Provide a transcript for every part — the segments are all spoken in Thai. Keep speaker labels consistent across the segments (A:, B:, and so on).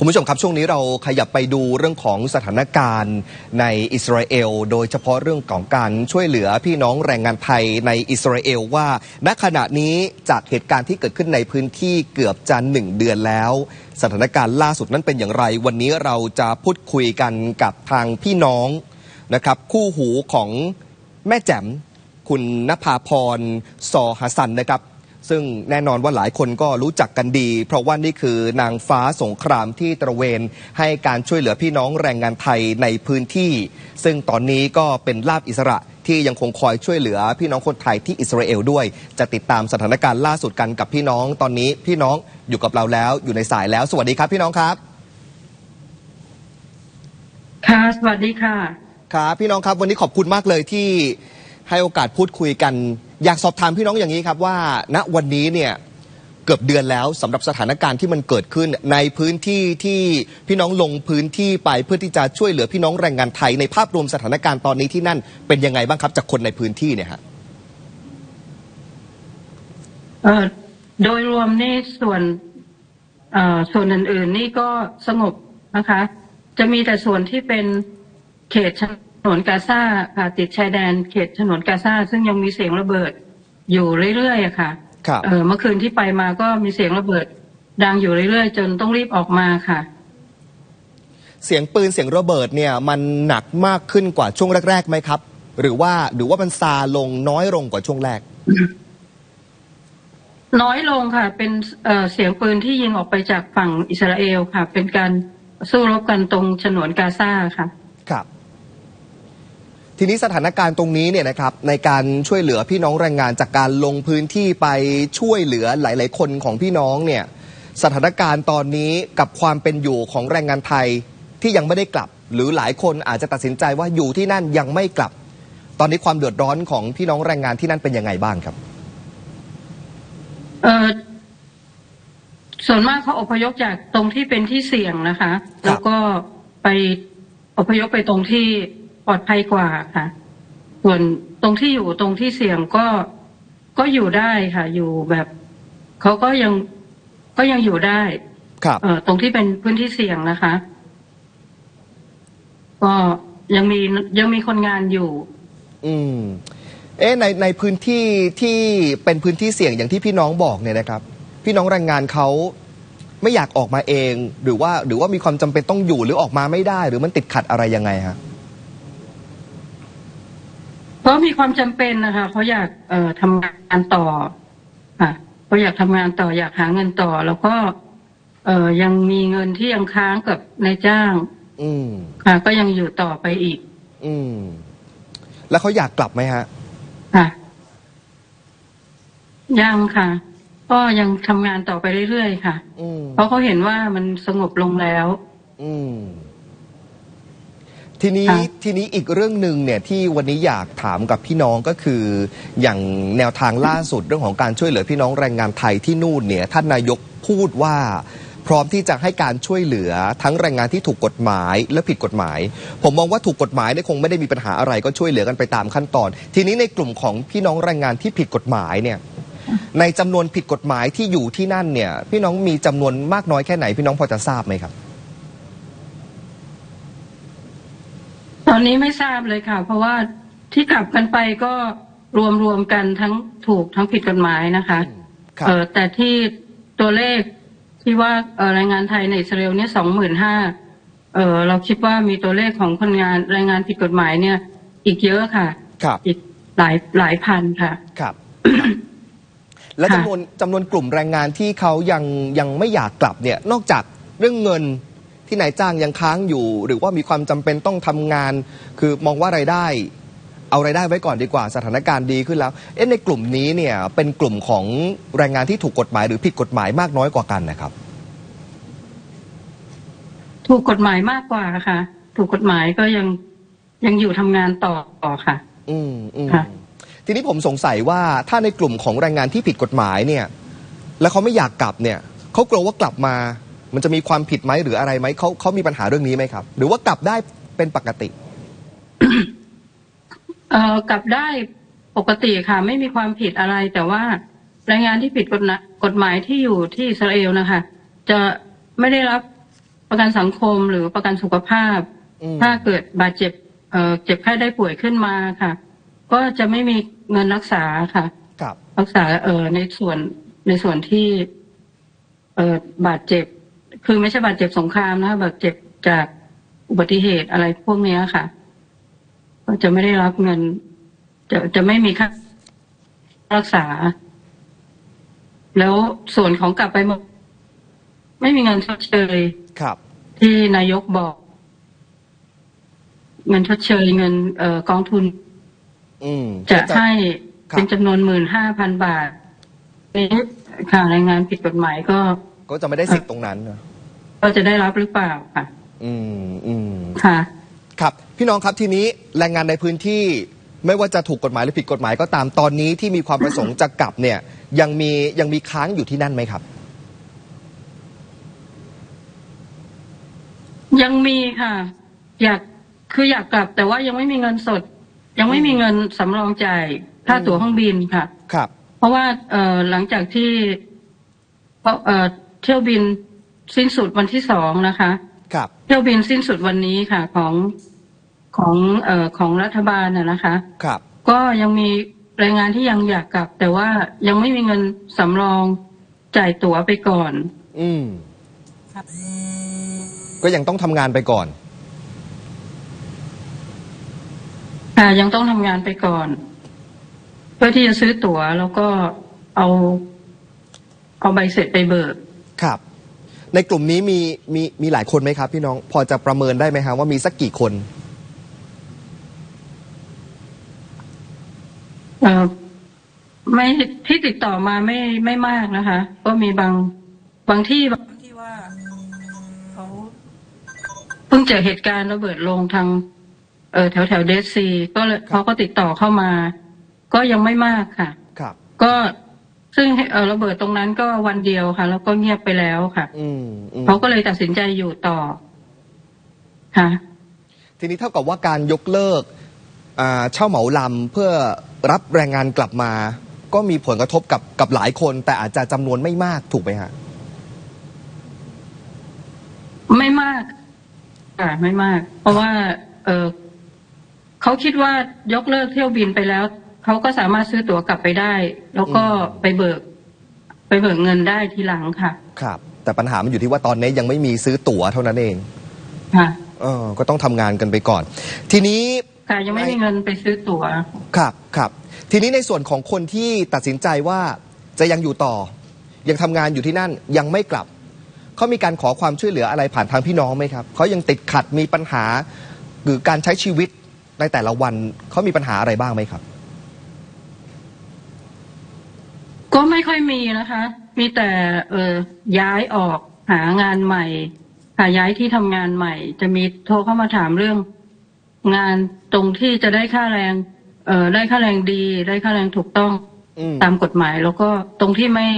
A: คุณผู้ชมครับช่วงนี้เราขยับไปดูเรื่องของสถานการณ์ในอิสราเอล โดยเฉพาะเรื่องของการช่วยเหลือพี่น้องแรงงานไทยในอิสราเอลว่าณขณะนี้จากเหตุการณ์ที่เกิดขึ้นในพื้นที่เกือบจะหนึ่งเดือนแล้ว สถานการณ์ล่าสุดนั้นเป็นอย่างไร วันนี้เราจะพูดคุยกันกับทางพี่น้องนะครับคู่หูของแม่แจ่มคุณนภาพรซอฮัสันนะครับ ซึ่งแน่นอนว่าหลายคนก็รู้จักกันดี เพราะว่านี่คือนางฟ้าสงครามที่ตระเวน ให้การช่วยเหลือพี่น้องแรงงานไทยในพื้นที่ ซึ่งตอนนี้ก็เป็นลาบอิสระที่ยังคงคอยช่วยเหลือพี่น้องคนไทยที่อิสราเอลด้วย จะติดตามสถานการณ์ล่าสุดกันกับพี่น้องตอนนี้พี่น้องอยู่กับเราแล้วอยู่ในสายแล้ว สวัสดีครับพี่น้องครับ
B: ค่ะ สวัสดีค่ะ
A: ครับพี่น้องครับวันนี้ขอบคุณมากเลยที่ให้โอกาสพูดคุยกัน อยากสอบถามพี่น้องอย่างนี้ครับว่าณวันนี้เนี่ยเกือบเดือนแล้วสำหรับสถานการณ์ที่มันเกิดขึ้นในพื้นที่ที่พี่น้องลงพื้นที่ไปเพื่อที่จะช่วยเหลือพี่น้องแรงงานไทยในภาพรวมสถานการณ์ตอนนี้ที่นั่นเป็นยังไงบ้างครับจากคนในพื้นที่เนี่ยฮะ
B: โดยรวมนี่ส่วนส่วนอื่น ๆ นี่ก็สงบนะคะ จะมีแต่ส่วนที่เป็นเขตฉน วนกาซาค่ะติดชายแดนเขตฉนวนกาซาซึ่งยังมีเสียงระเบิดอยู่เรื่อยๆอะค่ะ
A: ครับ
B: เออเมื่อคืนที่ไปมาก็มีเสียงระเบิด ดังอยู่เรื่อยๆ จนต้องรีบออกมาค่ะ
A: เสียงปืนเสียงระเบิดเนี่ยมันหนักมากขึ้นกว่าช่วงแรกๆไหมครับ หรือว่าหรือว่ามันซาลงน้อยลงกว่าช่วงแรก
B: น้อยลงค่ะ เป็นเอ่อเสียงปืนที่ยิงออกไปจากฝั่งอิสราเอลค่ะ เป็นการสู้รบกันตรงฉนวนกาซาค่ะ
A: ครับ ทีนี้สถานการณ์ตรงนี้เนี่ยนะครับในการช่วยเหลือพี่น้องแรงงานจากการลงพื้นที่ไปช่วยเหลือหลาย ๆ คนของพี่น้องเนี่ยสถานการณ์ตอนนี้กับความเป็นอยู่ของแรงงานไทยที่ยังไม่ได้กลับ หรือหลายคนอาจจะตัดสินใจว่าอยู่ที่นั่นยังไม่กลับ ตอนนี้ความเดือดร้อนของพี่น้องแรงงานที่นั่นเป็นยังไงบ้างครับ
B: เออส่วนมากเขาอพยพจากตรงที่เป็นที่เสี่ยงนะคะ แล้วก็ไปอพยพไปตรงที่ ปลอดภัยกว่าค่ะ ส่วนตรงที่อยู่ตรงที่เสี่ยงก็ก็อยู่ได้ค่ะ อยู่แบบเขาก็ยังก็ยังอยู่ได้
A: ครับ
B: เอ่อตรงที่เป็นพื้นที่เสี่ยงนะคะ ก็ยังมียังมีคนงานอยู่
A: อืม เอ๊ะในในพื้นที่ที่เป็นพื้นที่เสี่ยงอย่างที่พี่น้องบอกเนี่ยนะครับ พี่น้องแรงงานเขาไม่อยากออกมาเอง หรือว่าหรือว่ามีความจำเป็นต้องอยู่หรือออกมาไม่ได้ หรือมันติดขัดอะไรยังไงฮะ
B: เพราะมีความจำเป็นนะคะเขาอยากเอ่อทำงานต่อค่ะเขาอยากทำงานต่ออยากหาเงินต่อ แล้วก็ เอ่อยังมีเงินที่ยังค้างกับนายจ้าง
A: อืม
B: ค่ะ ก็ยังอยู่ต่อไปอีก
A: อืม แล้วเขาอยากกลับไหมฮะ
B: ค่ะ ยังค่ะ ก็ยังทำงานต่อไปเรื่อยๆค่ะ
A: อืม
B: เพราะเขาเห็นว่ามันสงบลงแล้ว
A: อืม ทีนี้
B: ค่ะ
A: ทีนี้อีกเรื่องหนึ่งเนี่ยที่วันนี้อยากถามกับพี่น้องก็คือ อย่างแนวทางล่าสุดเรื่องของการช่วยเหลือพี่น้องแรงงานไทยที่นู่นเนี่ยท่านนายกพูดว่า พร้อมที่จะให้การช่วยเหลือทั้งแรงงานที่ถูกกฎหมายและผิดกฎหมาย ผมมองว่าถูกกฎหมายเนี่ยคงไม่ได้มีปัญหาอะไรก็ช่วยเหลือกันไปตามขั้นตอน ทีนี้ในกลุ่มของพี่น้องแรงงานที่ผิดกฎหมายเนี่ยในจำนวนผิดกฎหมายที่อยู่ที่นั่นเนี่ยพี่น้องมีจำนวนมากน้อยแค่ไหนพี่น้องพอจะทราบไหมครับ
B: อนนี้ไม่ทราบเลยค่ะ เพราะว่าที่กลับกันไปก็รวมรวมๆกันทั้งถูกทั้งผิดกฎหมายนะคะ
A: ครับ
B: เออแต่ที่ตัวเลขที่ว่าเออแรงงานไทยในอิสราเอลเนี่ยสองหมื่นห้าเออเราคิดว่ามีตัวเลขของคนงานแรงงานผิดกฎหมายเนี่ย อีกเยอะค่ะ
A: ครับ
B: อีกหลายหลายพันค่ะ
A: ครับ และจำนวนจำนวนกลุ่มแรงงานที่เขายังยังไม่อยากกลับเนี่ย นอกจากเรื่องเงิน ที่นายจ้างยังค้างอยู่ หรือว่ามีความจำเป็นต้องทำงาน คือมองว่ารายได้ เอารายได้ไว้ก่อนดีกว่าสถานการณ์ดีขึ้นแล้ว เอ๊ะในกลุ่มนี้เนี่ยเป็นกลุ่มของแรงงานที่ถูกกฎหมายหรือผิดกฎหมายมากน้อยกว่ากันนะครับ
B: ถูกกฎหมายมากกว่าค่ะ ถูกกฎหมายก็ยังยังอยู่ทำงานต่อค่ะ
A: อืมอืม
B: ค่ะ
A: ทีนี้ผมสงสัยว่าถ้าในกลุ่มของแรงงานที่ผิดกฎหมายเนี่ย แล้วเขาไม่อยากกลับเนี่ยเขากลัวว่ากลับมา มันจะมีความผิดไหมหรืออะไรไหมเขาเขามีปัญหาเรื่องนี้ไหมครับ หรือว่ากลับได้เป็นปกติ
B: เอ่อกลับได้ปกติค่ะ ไม่มีความผิดอะไร แต่ว่าแรงงานที่ผิดกฎหมายกฎหมายที่อยู่ที่อิสราเอลนะคะ จะไม่ได้รับประกันสังคมหรือประกันสุขภาพ
A: อืม
B: ถ้าเกิดบาดเจ็บเอ่อเจ็บไข้ได้ป่วยขึ้นมาค่ะ ก็จะไม่มีเงินรักษาค่ะ
A: ครับ
B: รักษาเอ่อในส่วนในส่วนที่ เอ่อบาดเจ็บ คือไม่ใช่บาดเจ็บสงครามนะบาดเจ็บจากอุบัติเหตุอะไรพวกเนี้ยค่ะ ก็จะไม่ได้รับเงิน จะจะไม่มีค่ารักษา แล้วส่วนของกลับไปหมดไม่มีเงินชดเชย
A: ครับ
B: ที่นายกบอก เงินชดเชยเงินเอ่อกองทุน
A: อืม
B: จะ
A: ก็
B: ให้
A: ครับ
B: เป็นจำนวนหมื่นห้าพันบาทนี้ค่ะรายงานผิดกฎหมายก็
A: ก็จะไม่ได้สิทธิ์ตรงนั้น นะ
B: ก็จะได้รับหรือเปล่าค่ะ
A: อืมอืม
B: ค่ะ
A: ครับ พี่น้องครับทีนี้แรงงานในพื้นที่ไม่ว่าจะถูกกฎหมายหรือผิดกฎหมายก็ตามตอนนี้ที่มีความประสงค์จะกลับเนี่ย ยังมียังมีค้างอยู่ที่นั่นไหมครับ
B: ยังมีค่ะ อยากคืออยากกลับ แต่ว่ายังไม่มีเงินสด ยังไม่มีเงินสำรองจ่ายค่าตั๋วเครื่องบินค่ะ
A: ครับ
B: เพราะว่าเอ่อหลังจากที่เพราะเอ่อเที่ยวบิน สิ้นสุดวันที่สองนะคะ
A: ครับ
B: เที่ยวบินสิ้นสุดวันนี้ค่ะของของเอ่อของรัฐบาลน่ะนะคะ
A: ครับ
B: ก็ยังมีแรงงานที่ยังอยากกลับ แต่ว่ายังไม่มีเงินสำรองจ่ายตั๋วไปก่อน
A: อืมก็ยังต้องทำงานไปก่อน
B: ค่ะยังต้องทำงานไปก่อน เพื่อที่จะซื้อตั๋วแล้วก็เอา เอาใบเสร็จไปเบิก
A: ครับ ในกลุ่มนี้มีมีมีหลายคนไหมครับ พี่น้อง พอจะประเมินได้ไหมครับว่ามีสักกี่คน
B: เอ่อไม่ที่ติดต่อมาไม่ไม่มากนะคะ ก็มีบางบางที่บางที่ว่าเขาเพิ่งเจอเหตุการณ์ระเบิดลงทาง เออแถวแถวเดซีก็เลยเขาก็ติดต่อเข้ามา ก็ยังไม่มากค่ะ
A: ครับ
B: ก็ ซึ่งเออระเบิดตรงนั้นก็วันเดียวค่ะ แล้วก็เงียบไปแล้วค่ะ
A: อืมอืม
B: เขาก็เลยตัดสินใจอยู่ต่อ ค่ะ
A: ทีนี้เท่ากับว่าการยกเลิกอ่าเช่าเหมาลำเพื่อรับแรงงานกลับมา ก็มีผลกระทบกับกับหลายคน แต่อาจจะจำนวนไม่มากถูกไหมฮะ
B: ไม่มากค่ะไม่มาก เพราะว่า เออเขาคิดว่ายกเลิกเที่ยวบินไปแล้ว เขาก็สามารถซื้อตั๋วกลับไปได้ แล้วก็
A: อืม
B: ไปเบิก ไปเบิกเงินได้ทีหลังค่ะ
A: ครับ แต่ปัญหามันอยู่ที่ว่าตอนนี้ยังไม่มีซื้อตั๋วเท่านั้นเอง
B: ค่ะ
A: เออก็ต้องทำงานกันไปก่อน ทีนี้
B: ค่ะยังไม่มีเงินไปซื้อตั๋ว
A: ครับครับ ทีนี้ในส่วนของคนที่ตัดสินใจว่าจะยังอยู่ต่อ ยังทำงานอยู่ที่นั่นยังไม่กลับ เขามีการขอความช่วยเหลืออะไรผ่านทางพี่น้องไหมครับ เขายังติดขัดมีปัญหา หรือการใช้ชีวิตในแต่ละวันเขามีปัญหาอะไรบ้างไหมครับ
B: ก็ไม่ค่อยมีนะคะ มีแต่เออย้ายออกหางานใหม่หาย้ายที่ทำงานใหม่ จะมีโทรเข้ามาถามเรื่อง งานตรงที่จะได้ค่าแรง เออได้ค่าแรงดีได้ค่าแรงถูกต้อง
A: อืม
B: ตามกฎหมาย แล้วก็ตรงที่ไม่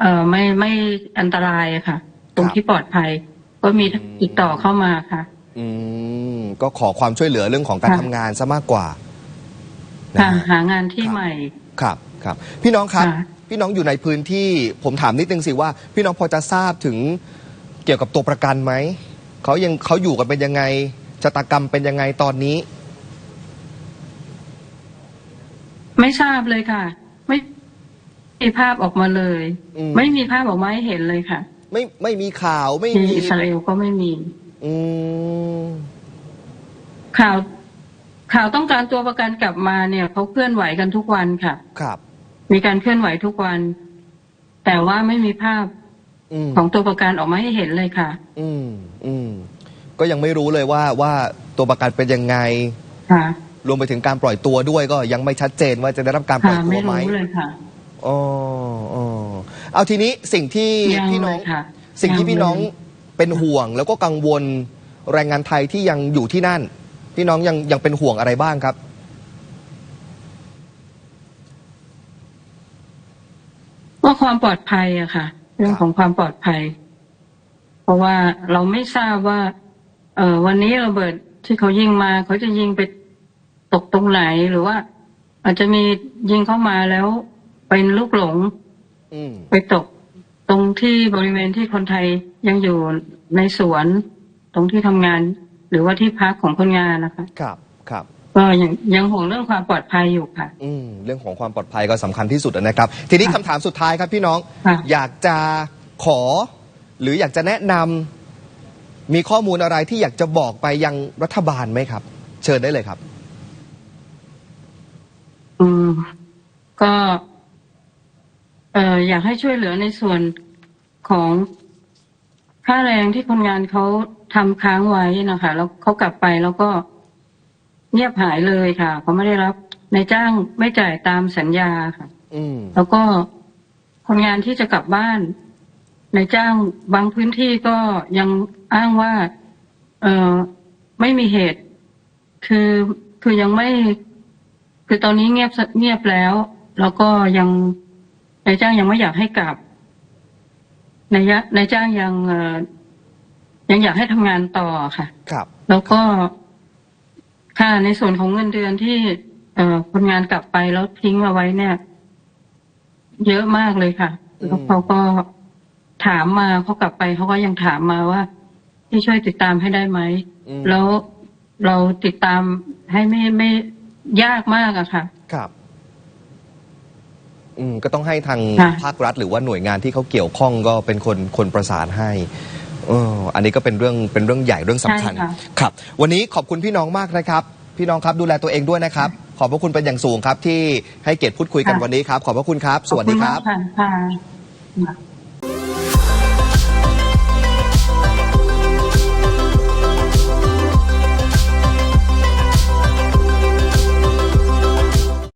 B: เออไม่ไม่อันตรายอะค่ะ ตรงที่ปลอดภัย ก็มีติดต่อเข้ามาค่ะ
A: อืมก็ขอความช่วยเหลือเรื่องของการ
B: ค่ะ
A: ทำงานซะมากกว่านะ
B: ค่ะ
A: ฮะ
B: หางานที่
A: ครับ
B: ใหม่
A: ครับ ครับ พี่น้องครับ
B: ค่ะ
A: พี่น้องอยู่ในพื้นที่ผมถามนิดนึงสิว่า พี่น้องพอจะทราบถึงเกี่ยวกับตัวประกันไหมเขายังเขาอยู่กันเป็นยังไงชะตากรรมเป็นยังไงตอนนี้
B: ไม่ทราบเลยค่ะ ไม่มีภาพออกมาเลย
A: อืม
B: ไม่มีภาพออกมาให้เห็นเลยค่ะ
A: ไม่ไม่มีข่าวไม่
B: ที่
A: มี
B: อิสราเอลก็ไม่มี
A: อืม
B: ข่าว ข่าวต้องการตัวประกันกลับมาเนี่ยเขาเคลื่อนไหวกันทุกวันค่ะ
A: ครับ
B: มีการเคลื่อนไหวทุกวัน แต่ว่าไม่มีภาพ
A: อืม
B: ของตัวประกันออกมาให้เห็นเลยค่ะ
A: อืม อืม ก็ยังไม่รู้เลยว่าว่าตัวประกันเป็นยังไง
B: ค่ะ
A: รวมไปถึงการปล่อยตัวด้วยก็ยังไม่ชัดเจนว่าจะได้รับการปล่
B: ค่ะ
A: อยตัว
B: ไม่
A: ไหม
B: รู้เลยค่ะ
A: อ๋ออ๋อเอาทีนี้สิ่งที่
B: ยัง
A: พี่น้
B: เล
A: อง
B: ยค่ะ
A: สิ่งที่
B: ยั
A: พี่น้อง
B: เลย
A: เป็นห่วงแล้วก็กังวลแรงงานไทยที่ยังอยู่ที่นั่น พี่น้องยังยังเป็นห่วงอะไรบ้างครับ
B: ว่าความปลอดภัยอะค่ะ เรื่อง
A: ครับ
B: ของความปลอดภัย เพราะว่าเราไม่ทราบว่า เออวันนี้ระเบิดที่เขายิงมา เขาจะยิงไปตกตรงไหนหรือว่า อาจจะมียิงเข้ามาแล้วเป็นลูกหลง
A: อืม
B: ไปตกตรงที่บริเวณที่คนไทยยังอยู่ในสวน ตรงที่ทำงาน หรือว่าที่พักของคนงานนะคะ
A: ครับครับ
B: ก็ยังยังห่วงเรื่องความปลอดภัยอยู่ค่ะ
A: อืมเรื่องของความปลอดภัยก็สำคัญที่สุดนะครับ ทีนี้คำถามสุดท้ายครับพี่น้อง
B: ค่ะ
A: อยากจะขอ หรืออยากจะแนะนำมีข้อมูลอะไรที่อยากจะบอกไปยังรัฐบาลไหมครับ เชิญได้เลยครับ
B: อืมก็เอ่ออยากให้ช่วยเหลือในส่วนของค่าแรงที่คนงานเขาทำค้างไว้นะคะ แล้วเขากลับไปแล้วก็ เงียบหายเลยค่ะเขาไม่ได้รับนายจ้างไม่จ่ายตามสัญญาค่ะ
A: อืม
B: แล้วก็คนงานที่จะกลับบ้านนายจ้างบางพื้นที่ก็ยังอ้างว่า เออไม่มีเหตุ คือคือยังไม่ คือตอนนี้เงียบสเงียบแล้ว แล้วก็ยังนายจ้างยังไม่อยากให้กลับนายยะนายจ้างยังเอ่อยังอยากให้ทำงานต่อค่ะ
A: ครับ
B: แล้วก็ ค่ะในส่วนของเงินเดือนที่ เอ่อคนงานกลับไปแล้วทิ้งเอาไว้เนี่ย เยอะมากเลยค่ะ
A: อืม
B: แล้วเขาก็ถามมาเขากลับไปเขาก็ยังถามมาว่าที่ช่วยติดตามให้ได้ไหม
A: อืม
B: แล้วเราติดตามให้ไม่ไม่ยากมากอะค่ะ
A: ครับ อืมก็ต้องให้ทาง
B: ค่ะ
A: ภาครัฐ หรือว่าหน่วยงานที่เขาเกี่ยวข้องก็เป็นคนคนประสานให้ เอออันนี้ก็เป็นเรื่องเป็นเรื่องใหญ่เรื่องสำคัญ
B: ใช่ค่ะ
A: ครับ วันนี้ขอบคุณพี่น้องมากนะครับ พี่น้องครับดูแลตัวเองด้วยนะครับ ขอบพระคุณเป็นอย่างสูงครับที่ให้เกียรติพูดคุยกันวันนี้ครับ ขอบพระคุณครับ สวัสดีครับ
B: ขอณมากค่ะค่ะ